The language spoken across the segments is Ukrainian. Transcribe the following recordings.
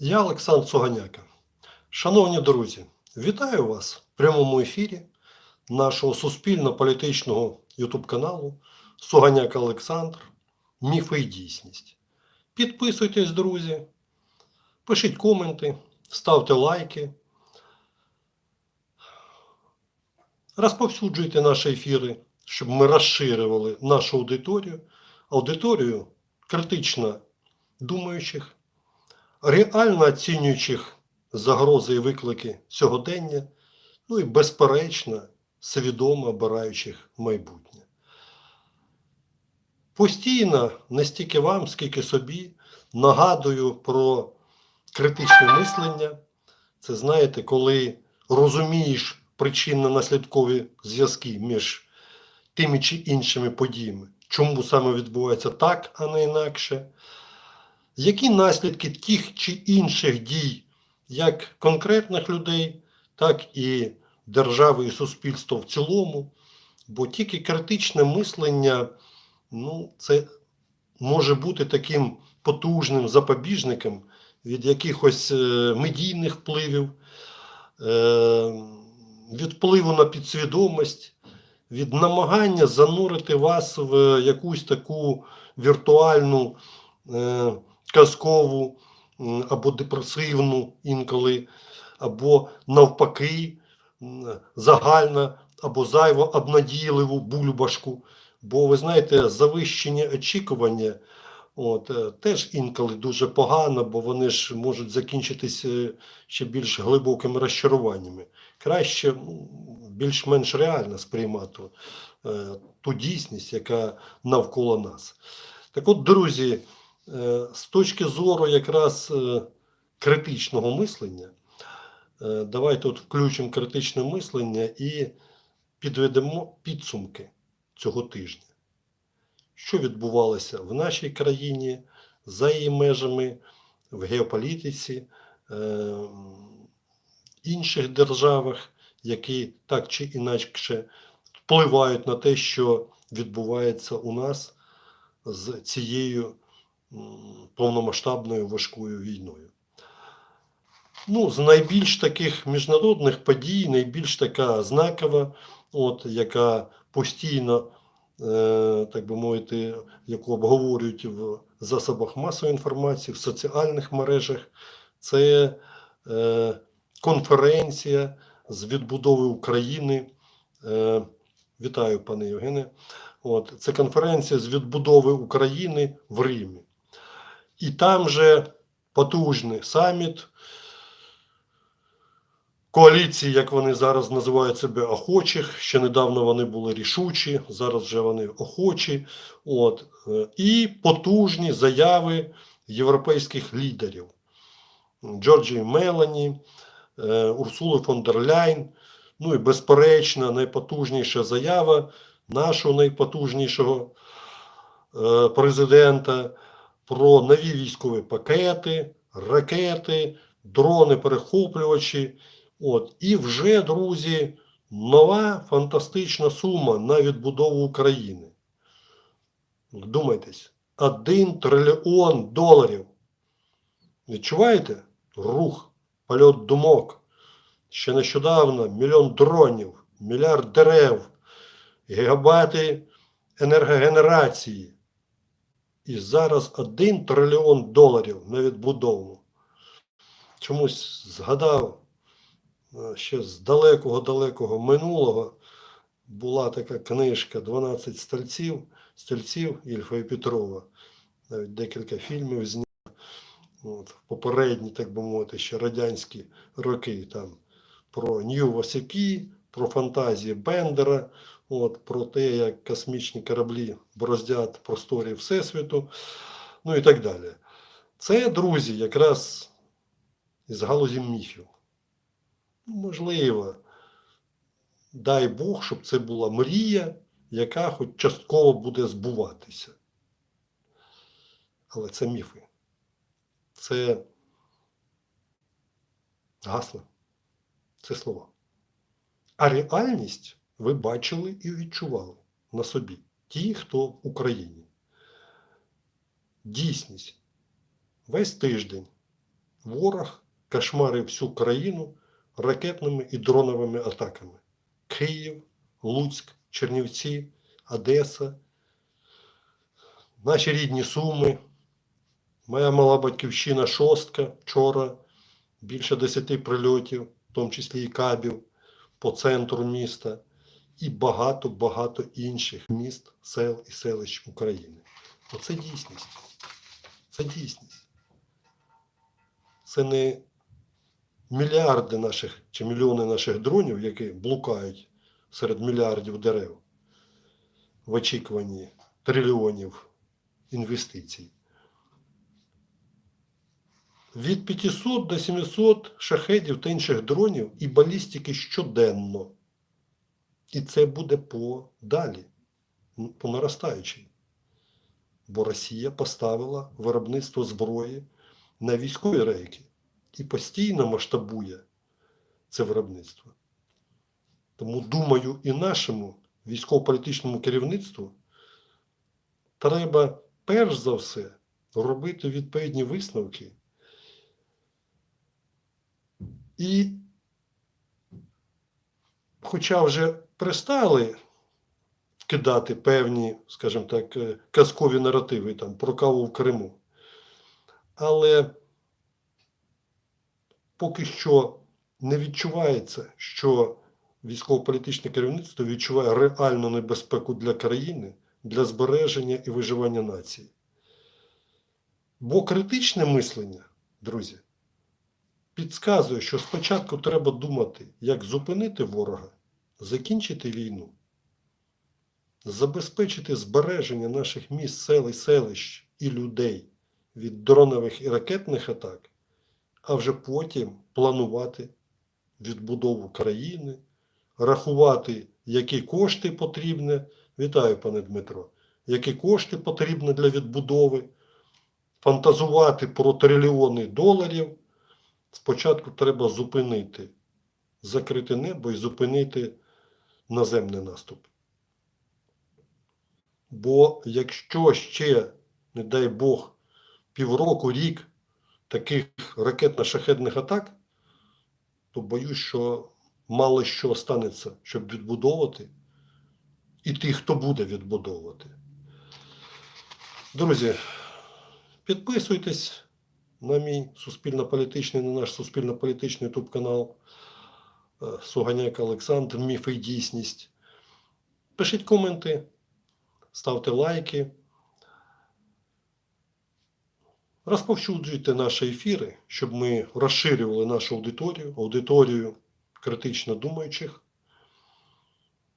Я Олександр Суганяка. Шановні друзі, вітаю вас в прямому ефірі нашого суспільно-політичного ютуб-каналу Суганяка Олександр. Міфи і дійсність. Підписуйтесь, друзі, пишіть коменти, ставте лайки. Розповсюджуйте наші ефіри, щоб ми розширювали нашу аудиторію, аудиторію критично думаючих, реально оцінюючих загрози і виклики сьогодення, ну і безперечно, свідомо обираючих майбутнє. Постійно, не стільки вам, скільки собі, нагадую про критичне мислення. Це знаєте, коли розумієш причинно-наслідкові зв'язки між тими чи іншими подіями, чому саме відбувається так, а не інакше. Які наслідки тих чи інших дій, як конкретних людей, так і держави і суспільства в цілому, бо тільки критичне мислення, ну, це може бути таким потужним запобіжником від якихось е, медійних впливів, е, від впливу на підсвідомість, від намагання занурити вас в якусь таку віртуальну, е, казкову або депресивну інколи, або навпаки, м, загальну або зайво обнадійливу бульбашку. Бо ви знаєте, завищені очікування. От, е, теж інколи дуже погано, бо вони ж можуть закінчитися ще більш глибокими розчаруваннями. Краще більш-менш реально сприймати е, ту дійсність, яка навколо нас. Так от, друзі, е, з точки зору якраз е, критичного мислення, е, давайте от включимо критичне мислення і підведемо підсумки цього тижня. Що відбувалося в нашій країні, за її межами, в геополітиці, е, інших державах, які так чи інакше впливають на те, що відбувається у нас з цією повномасштабною важкою війною. Ну, з найбільш таких міжнародних подій, найбільш така знакова, от, яка постійно е, так би мовити, яку обговорюють в засобах масової інформації, в соціальних мережах, це е, конференція з відбудови України. Е, Вітаю, пане Євгене. От, це конференція з відбудови України в Римі. І там же потужний саміт коаліції, як вони зараз називають себе охочих. Ще недавно вони були рішучі, зараз вже вони охочі. От, е, і потужні заяви європейських лідерів Джорджії Мелані, е, Урсули фон дер Ляйн. Ну і безперечно, найпотужніша заява нашого найпотужнішого е, президента про нові військові пакети, ракети, дрони-перехоплювачі. От, і вже, друзі, нова фантастична сума на відбудову України. Думайтесь, 1 трильйон доларів. Відчуваєте? Рух, польот думок. Ще нещодавно мільйон дронів, мільярд дерев, гігабайти енергогенерації. І зараз 1 трильйон доларів на відбудову. Чомусь згадав е, ще з далекого-далекого минулого була така книжка «12 стільців, стільців Ільфа і Петрова. Навіть декілька фільмів зняв. От, попередні, так би мовити, ще радянські роки там про Нью Васяки, про фантазії Бендера, от, про те, як космічні кораблі бороздять просторі Всесвіту, ну і так далі. Це, друзі, якраз із галузі міфів. Ну, Можливо, дай Бог, щоб це була мрія, яка хоч частково буде збуватися. Але це міфи. Це гасла. Це слова. А реальність ви бачили і відчували на собі. Ті, хто в Україні. Дійсність. Весь тиждень ворог кошмарив всю країну ракетними і дроновими атаками. Київ, Луцьк, Чернівці, Одеса, наші рідні Суми, моя мала батьківщина Шостка вчора, більше 10 прильотів, в тому числі і кабів по центру міста, і багато-багато інших міст, сел і селищ України. Оце дійсність. Це дійсність. Це не мільярди наших чи мільйони наших дронів, які блукають серед мільярдів дерев в очікуванні трильйонів інвестицій. Від 500 до 700 шахедів та інших дронів і балістики щоденно. І це буде по далі, по наростаючій. Бо Росія поставила виробництво зброї на військові рейки і постійно масштабує це виробництво. Тому, думаю, і нашому військово-політичному керівництву треба перш за все робити відповідні висновки і, хоча вже перестали кидати певні, скажімо так, е, казкові наративи там, про каву в Криму, але поки що не відчувається, що військово-політичне керівництво відчуває реальну небезпеку для країни, для збереження і виживання нації. Бо критичне мислення, друзі, підказує, що спочатку треба думати, як зупинити ворога, закінчити війну, забезпечити збереження наших міст, сел селищ і людей від дронових і ракетних атак, а вже потім планувати відбудову країни, рахувати, які кошти потрібні. Вітаю, пане Дмитро. Які кошти потрібні для відбудови, фантазувати про трильйони доларів. Спочатку треба зупинити, закрити небо і зупинити наземний наступ. Бо якщо ще, не дай Бог, півроку, рік таких ракетно-шахедних атак, то боюсь, що мало що станеться, щоб відбудовувати, і тих, хто буде відбудовувати. Друзі, підписуйтесь на мій суспільно-політичний, на наш суспільно-політичний ютуб канал Суганяк Олександр, Міф і дійсність. Пишіть коменти, ставте лайки. Розповсюджуйте наші ефіри, щоб ми розширювали нашу аудиторію, аудиторію критично думаючих,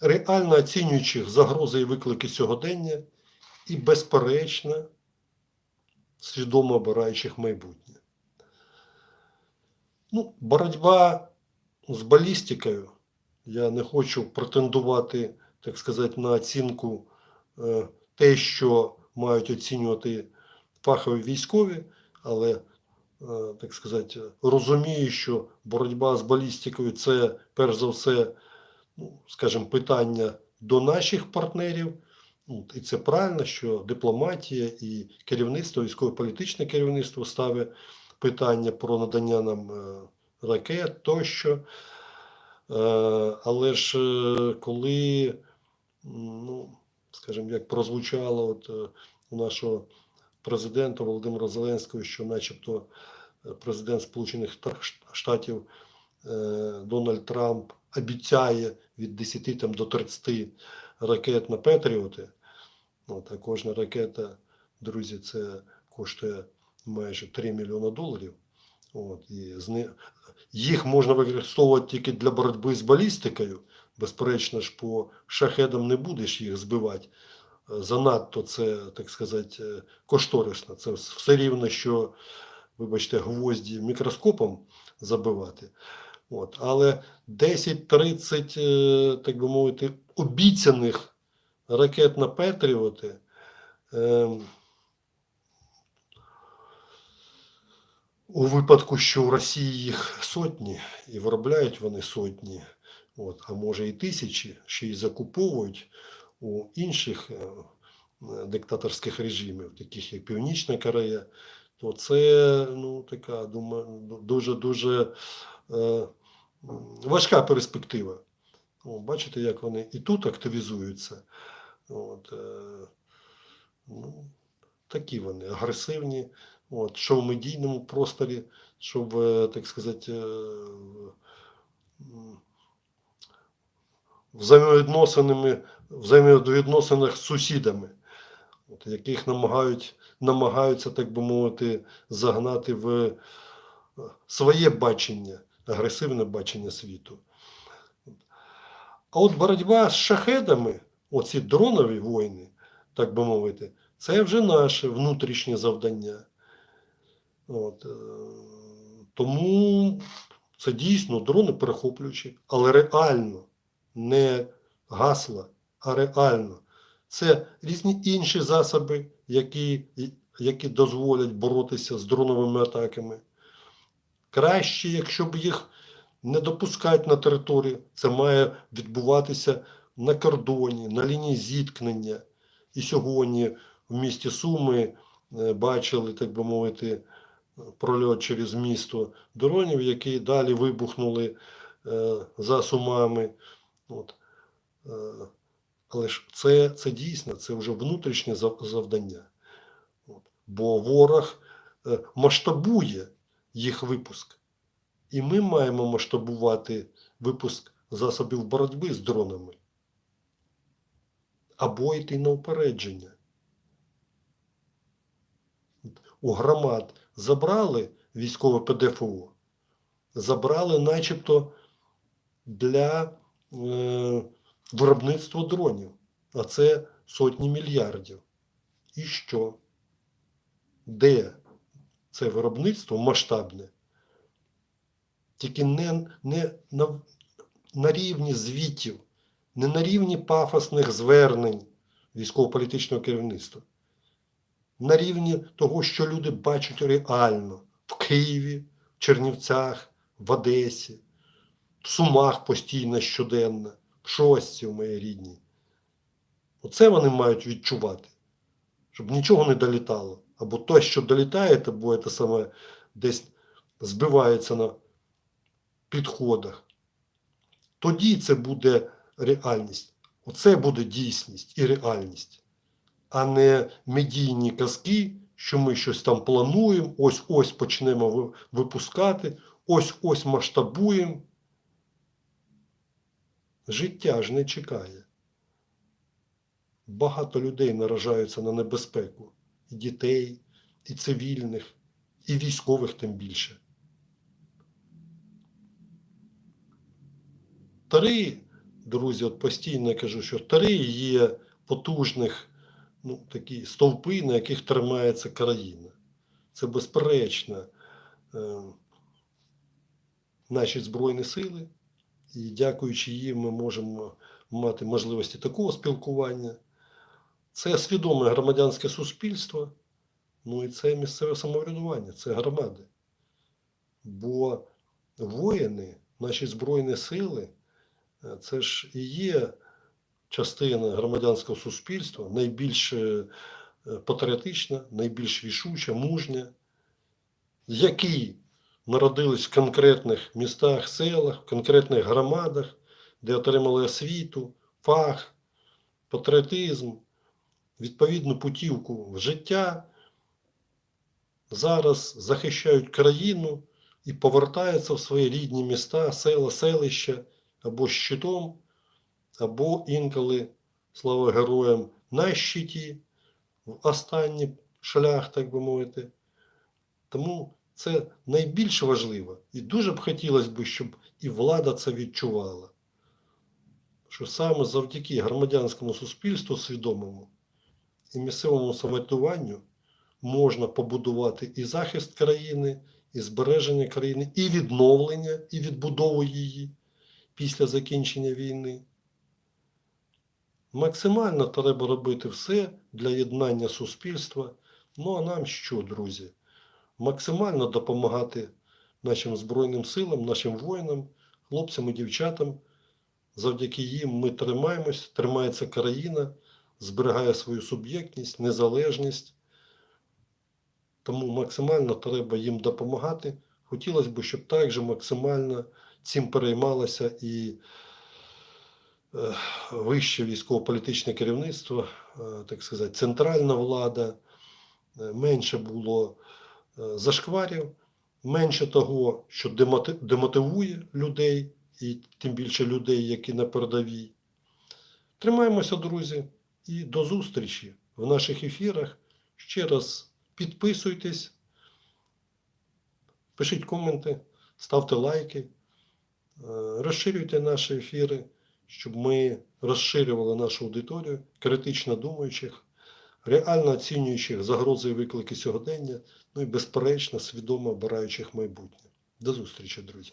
реально оцінюючих загрози і виклики сьогодення і, безперечно, свідомо обираючих майбутнє. Ну, боротьба з балістикою. Я не хочу претендувати, так сказати, на оцінку е, те, що мають оцінювати фахові військові, але, е, так сказати, розумію, що боротьба з балістикою це перш за все, ну, скажімо, питання до наших партнерів. Ну, І це правильно, що дипломатія і керівництво, військово-політичне керівництво ставить питання про надання нам е, ракет тощо. Е, Але ж е, коли, ну, скажімо, як прозвучало от е, у нашого президента Володимира Зеленського, що начебто президент Сполучених Штатів Дональд Трамп обіцяє від 10 там, до 30 ракет на Петріоти. От, а кожна ракета, друзі, це коштує майже 3 мільйони доларів. От, і з ни... Їх можна використовувати тільки для боротьби з балістикою. Безперечно ж, по шахедам не будеш їх збивати. Занадто це, так сказати, е, кошторисно. Це все рівно, що, вибачте, гвозді мікроскопом забивати. От. Але 10-30, е, так би мовити, обіцяних ракет на Петріоти. У випадку, що в Росії їх сотні і виробляють вони сотні, от, а може і тисячі, ще й закуповують у інших е, диктаторських режимів, таких як Північна Корея, то це ну, така, думаю, дуже-дуже е, важка перспектива. О, бачите, як вони і тут активізуються. От, е, ну, такі вони агресивні, от, що в медійному просторі, що в, е, так сказати, е, взаємовідносинами, взаємовідносинах з сусідами, от, яких намагають, намагаються, так би мовити, загнати в е, своє бачення, агресивне бачення світу. А от боротьба з шахедами, оці дронові війни, так би мовити, це вже наше внутрішнє завдання. От, е, тому це дійсно дрони перехоплюючі, але реально, не гасла, а реально. Це різні інші засоби, які, які дозволять боротися з дроновими атаками. Краще, якщо б їх не допускати на територію, це має відбуватися на кордоні, на лінії зіткнення. І сьогодні в місті Суми е, бачили, так би мовити, прольот через місто дронів, які далі вибухнули е, за Сумами. От. Е, але ж це, це дійсно, це вже внутрішнє завдання. От. Бо ворог е, масштабує їх випуск. І ми маємо масштабувати випуск засобів боротьби з дронами. Або йти на упередження. У громад забрали військове ПДФО, забрали начебто для е, виробництва дронів, а це сотні мільярдів. І що? Де це виробництво масштабне? Тільки не, не на, на рівні звітів, не на рівні пафосних звернень військово-політичного керівництва, на рівні того, що люди бачать реально в Києві, в Чернівцях, в Одесі, в Сумах постійно щоденно, в Шості в моїй рідній. Оце вони мають відчувати, щоб нічого не долітало. Або те, що долітає, або це саме десь збивається на підходах. Тоді це буде реальність. Оце буде дійсність і реальність, а не медійні казки, що ми щось там плануємо, ось-ось почнемо випускати, ось-ось масштабуємо. Життя ж не чекає. Багато людей наражаються на небезпеку. І дітей, і цивільних, і військових тим більше. Три, друзі, от постійно я кажу, що три є потужних ну, такі стовпи, на яких тримається країна. Це безперечно е, наші Збройні сили, і дякуючи їм, ми можемо мати можливості такого спілкування. Це свідоме громадянське суспільство, ну і це місцеве самоврядування, це громади. Бо воїни, наші Збройні сили, е, це ж і є частина громадянського суспільства, найбільш е, патріотична, найбільш рішуча, мужня, які народились в конкретних містах, селах, в конкретних громадах, де отримали освіту, фах, патріотизм, відповідну путівку в життя, зараз захищають країну і повертаються в свої рідні міста, села, селища або щитом, або інколи, слава героям, на щиті, в останній шлях, так би мовити. Тому це найбільш важливо. І дуже б хотілося щоб і влада це відчувала. Що саме завдяки громадянському суспільству свідомому і місцевому самоврядуванню можна побудувати і захист країни, і збереження країни, і відновлення, і відбудову її після закінчення війни. Максимально треба робити все для єднання суспільства. Ну а нам що, друзі? Максимально допомагати нашим Збройним силам, нашим воїнам, хлопцям і дівчатам. Завдяки їм ми тримаємось, тримається країна, зберігає свою суб'єктність, незалежність. Тому максимально треба їм допомагати. Хотілося б, щоб також максимально цим переймалося і вище військово-політичне керівництво, е, так сказати, центральна влада, е, менше було е, зашкварів, менше того, що демотивує людей, і тим більше людей, які на передовій. Тримаємося, друзі, і до зустрічі в наших ефірах. Ще раз підписуйтесь, пишіть коменти, ставте лайки, е, розширюйте наші ефіри, щоб ми розширювали нашу аудиторію, критично думаючих, реально оцінюючих загрози і виклики сьогодення, ну і безперечно, свідомо обираючих майбутнє. До зустрічі, друзі!